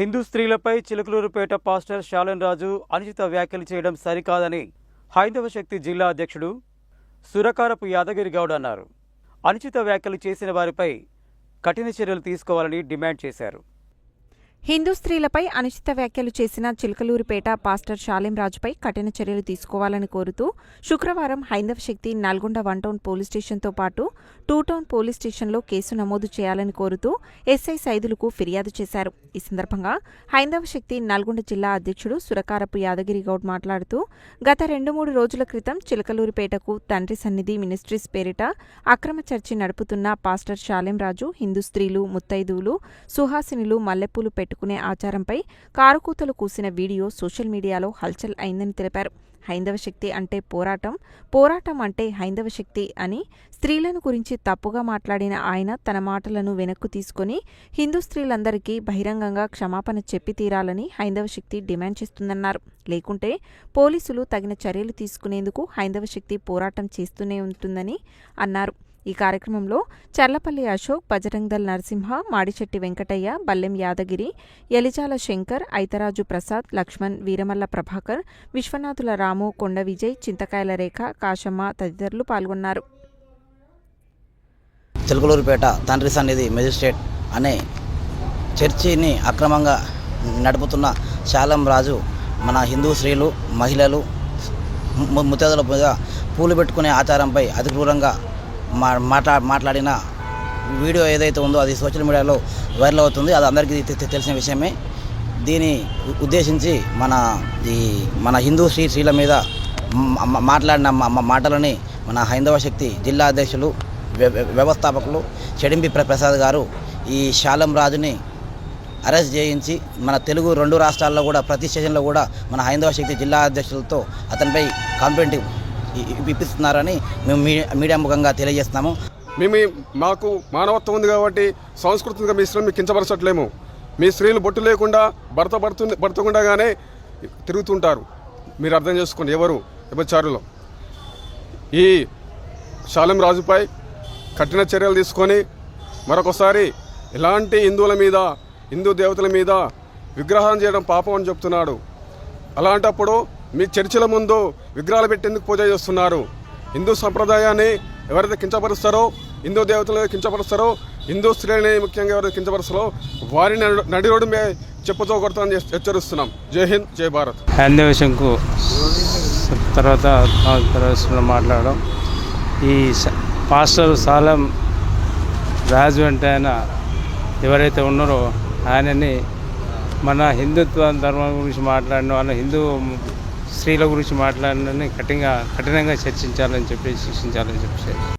హిందూ స్త్రీలపై చిలకలూరుపేట పాస్టర్ శాలన్ రాజు అనుచిత వ్యాఖ్యలు చేయడం సరికాదని హైందవ శక్తి జిల్లా అధ్యక్షుడు సురకారపు యాదగిరి గౌడ్ అన్నారు. అనుచిత వ్యాఖ్యలు చేసిన వారిపై కఠిన చర్యలు తీసుకోవాలని డిమాండ్ చేశారు. హిందూ స్త్రీలపై అనుచిత వ్యాఖ్యలు చేసిన చిలకలూరిపేట పాస్టర్ షాలెం రాజుపై కఠిన చర్యలు తీసుకోవాలని కోరుతూ శుక్రవారం Haindava Shakti Nalgonda one town police స్టేషన్తో పాటు టూ టౌన్ పోలీస్ స్టేషన్లో కేసు నమోదు చేయాలని కోరుతూ ఎస్ఐ సైదులకు ఫిర్యాదు చేశారు. ఈ సందర్భంగా హైందవ శక్తి నల్గొండ జిల్లా అధ్యక్షుడు సురకారపు యాదగిరి గౌడ్ మాట్లాడుతూ గత రెండు మూడు రోజుల క్రితం చిలకలూరిపేటకు తండ్రి సన్నిధి మినిస్ట్రీస్ పేరిట అక్రమ చర్చి నడుపుతున్న పాస్టర్ షాలెం రాజు హిందూ స్త్రీలు ముత్తైదువులు సుహాసినులు మల్లెపూలు పెట్టుకునే ఆచారంపై కారుకూతలు కూసిన వీడియో సోషల్ మీడియాలో హల్చల్ అయిందని తెలిపారు. హైందవ శక్తి అంటే పోరాటం పోరాటం అంటే హైందవ శక్తి అని స్త్రీలను గురించి తప్పుగా మాట్లాడిన ఆయన తన మాటలను వెనక్కు తీసుకొని హిందూ స్త్రీలందరికీ బహిరంగంగా క్షమాపణ చెప్పి తీరాలని హైందవ శక్తి డిమాండ్ చేస్తుందన్నారు. లేకుంటే పోలీసులు తగిన చర్యలు తీసుకునేందుకు హైందవ శక్తి పోరాటం చేస్తూనే ఉంటుందని అన్నారు. ఈ కార్యక్రమంలో చర్లపల్లి అశోక్ బజరంగదల్ నరసింహ మాడిచెట్టి వెంకటయ్య బల్లెం యాదగిరి ఎలిజాల శంకర్ ఐతరాజు ప్రసాద్ లక్ష్మణ్ వీరమల్ల ప్రభాకర్ విశ్వనాథుల రాము కొండ విజయ్ చింతకాయల రేఖ కాశమ్మ తదితరులు పాల్గొన్నారు. చిలకలూరుపేట తండ్రి సన్నిధి మెజిస్ట్రేట్ అనే చర్చిని అక్రమంగా నడుపుతున్న శాలం రాజు మన హిందూ స్త్రీలు మహిళలు ముత్యాదుల మీద పూలు పెట్టుకునే ఆచారంపై అతి క్రూరంగా మా మాట్లా మాట్లాడిన వీడియో ఏదైతే ఉందో అది సోషల్ మీడియాలో వైరల్ అవుతుంది. అది అందరికీ తెలిసిన విషయమే. దీని ఉద్దేశించి మన ఈ మన హిందూ శ్రీ స్త్రీల మీద మాట్లాడిన మాటలని మన హైందవ శక్తి జిల్లా అధ్యక్షులు వ్య- వ్యవస్థాపకులు చెడింపి ప్రసాద్ గారు ఈ శాలం రాజుని అరెస్ట్ చేయించి మన తెలుగు రెండు రాష్ట్రాల్లో కూడా ప్రతి స్టేషన్లో కూడా మన హైందవ శక్తి జిల్లా అధ్యక్షులతో అతనిపై కంప్లైంట్ ఇప్పిస్తున్నారని మేము మీడియా మీడియా ముఖంగా తెలియజేస్తున్నాము. మేము మాకు మానవత్వం ఉంది కాబట్టి సాంస్కృతిక మీ స్త్రీలు కించపరచట్లేము. మీ స్త్రీలు బొట్టు లేకుండా భర్త భర్త భర్తకుండగానే తిరుగుతుంటారు. మీరు అర్థం చేసుకోండి ఎవరు వ్యభచారులు. ఈ శాలం రాజుపై కఠిన చర్యలు తీసుకొని మరొకసారి ఇలాంటి హిందువుల మీద హిందూ దేవతల మీద విగ్రహం చేయడం పాపం అని చెప్తున్నాడు. అలాంటప్పుడు మీ చర్చిల ముందు విగ్రహాలు పెట్టేందుకు పూజ చేస్తున్నారు. హిందూ సంప్రదాయాన్ని ఎవరైతే కించపరుస్తారో హిందూ దేవతలు కించపరుస్తారో హిందూ స్త్రీలని ముఖ్యంగా ఎవరైతే కించపరుస్తారో వారిని నడు- నడి రోడ్డు మీద చెప్పుతో కొడతామని హెచ్చరిస్తున్నాం. జై హింద్ జై భారత్. హ్యాందేశంకు తర్వాత తర్వాత మాట్లాడడం. ఈ పాస్టర్ సాలం రాజు అంటే ఆయన ఎవరైతే ఉన్నారో ఆయనని మన హిందుత్వ ధర్మం గురించి మాట్లాడిన వాళ్ళ హిందూ స్త్రీల గురించి మాట్లాడినని కఠినంగా కఠినంగా చర్చించాలని చెప్పి శిక్షించాలని చెప్పేసి